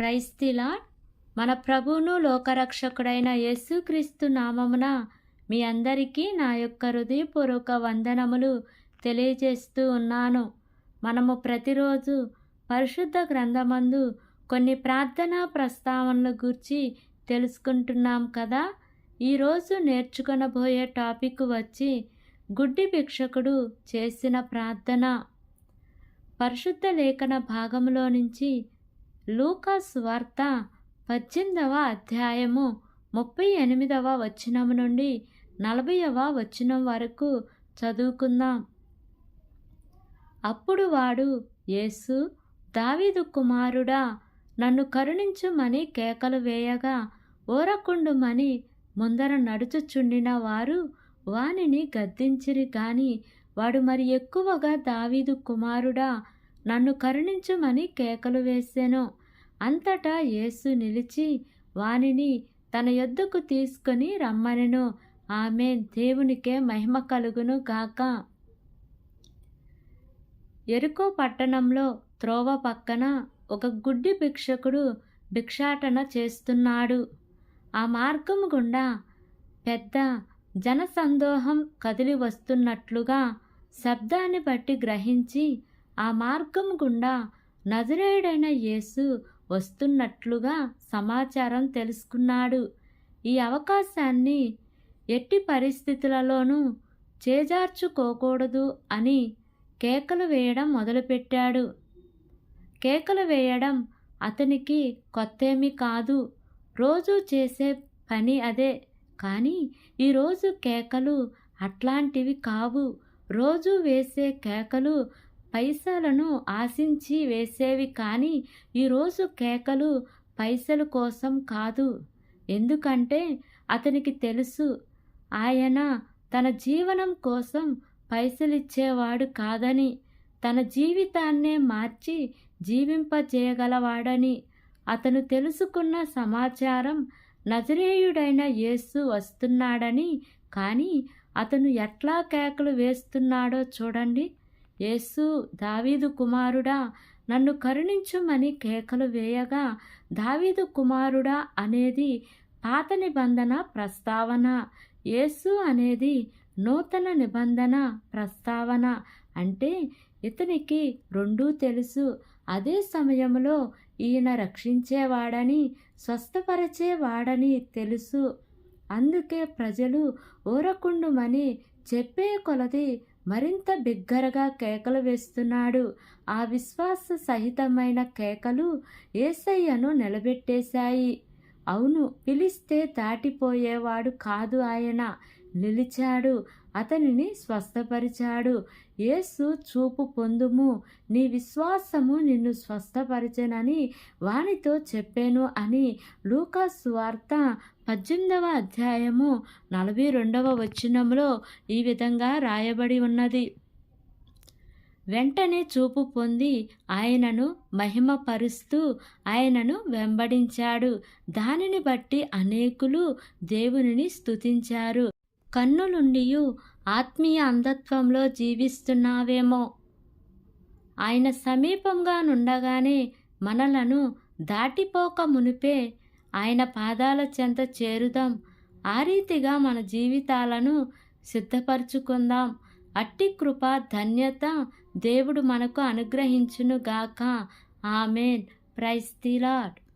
క్రైస్తిలా? మన ప్రభువును లోకరక్షకుడైన యేసుక్రీస్తు నామమున మీ అందరికీ నా యొక్క హృదయపూర్వక వందనములు తెలియజేస్తూ ఉన్నాను. మనము ప్రతిరోజు పరిశుద్ధ గ్రంథమందు కొన్ని ప్రార్థనా ప్రస్తావనల గురించి తెలుసుకుంటున్నాం కదా? ఈరోజు నేర్చుకొనబోయే టాపిక్ వచ్చి గుడ్డి భిక్షకుడు చేసిన ప్రార్థన. పరిశుద్ధ లేఖన భాగంలో నుంచి లూకాస్ వార్త పద్దెనిమిదవ అధ్యాయము ముప్పై ఎనిమిదవ వచనం నుండి నలభైవ వచనం వరకు చదువుకుందాం. అప్పుడు వాడు యేసు దావీదు కుమారుడా నన్ను కరుణించుమని కేకలు వేయగా ఓరకుండుమని ముందర నడుచుచుండిన వారు వానిని గద్దించిరి కాని వాడు మరి ఎక్కువగా దావీదు కుమారుడా నన్ను కరుణించుమని కేకలు వేసెను. అంతటా యేసు నిలిచి వానిని తన యొద్దకు తీసుకొని రమ్మనెను. ఆమె దేవునికే మహిమ కలుగును గాక. ఎరుకో పట్టణంలో త్రోవ పక్కన ఒక గుడ్డి భిక్షకుడు భిక్షాటన చేస్తున్నాడు. ఆ మార్గం గుండా పెద్ద జనసందోహం కదిలి వస్తున్నట్లుగా శబ్దాన్ని బట్టి గ్రహించి ఆ మార్గం గుండా నజరేయుడైన యేసు వస్తున్నట్లుగా సమాచారం తెలుసుకున్నాడు. ఈ అవకాశాన్ని ఎట్టి పరిస్థితులలోనూ చేజార్చుకోకూడదు అని కేకలు వేయడం మొదలుపెట్టాడు. కేకలు వేయడం అతనికి కొత్తేమీ కాదు. రోజు చేసే పని అదే. కానీ ఈరోజు కేకలు అట్లాంటివి కావు. రోజు వేసే కేకలు పైసలను ఆశించి వేసేవి కానీ ఈరోజు కేకలు పైసల కోసం కాదు. ఎందుకంటే అతనికి తెలుసు ఆయన తన జీవనం కోసం పైసలిచ్చేవాడు కాదని తన జీవితాన్నే మార్చి జీవింపజేయగలవాడని అతను తెలుసుకున్న సమాచారం నజరేయుడైన యేసు వస్తున్నాడని కానీ అతను ఎట్లా కేకలు వేస్తున్నాడో చూడండి. యేసు దావీదు కుమారుడా నన్ను కరుణించుమని కేకలు వేయగా దావీదు కుమారుడా అనేది పాత నిబంధన ప్రస్తావన యేసు అనేది నూతన నిబంధన ప్రస్తావన అంటే ఇతనికి రెండూ తెలుసు. అదే సమయంలో ఈయన రక్షించేవాడని స్వస్థపరిచేవాడని తెలుసు. అందుకే ప్రజలు ఊరకుండుమని చెప్పే కొలది మరింత బిగ్గరగా కేకలు వేస్తున్నాడు. ఆ విశ్వాస సహితమైన కేకలు ఏసయ్యను నిలబెట్టేశాయి. అవును పిలిస్తే దాటిపోయేవాడు కాదు ఆయన. నిలిచాడు. అతనిని స్వస్థపరిచాడు. యేసు చూపు పొందుము. నీ విశ్వాసము నిన్ను స్వస్థపరిచనని వానితో చెప్పాను అని లూకాస్ వార్త పద్దెనిమిదవ అధ్యాయము నలభై రెండవ వచనంలో ఈ విధంగా రాయబడి ఉన్నది. వెంటనే చూపు పొంది ఆయనను మహిమపరుస్తూ ఆయనను వెంబడించాడు. దానిని బట్టి అనేకులు దేవునిని స్తుతించారు. కన్నులుండియు ఆత్మీయ అంధత్వంలో జీవిస్తున్నావేమో. ఆయన సమీపంగా నుండగానే మనలను దాటిపోక మునిపే ఆయన పాదాల చెంత చేరుదాం. ఆ రీతిగా మన జీవితాలను సిద్ధపరచుకుందాం. అట్టి కృప ధన్యత దేవుడు మనకు అనుగ్రహించునుగాక. ఆమెన్. Price the lord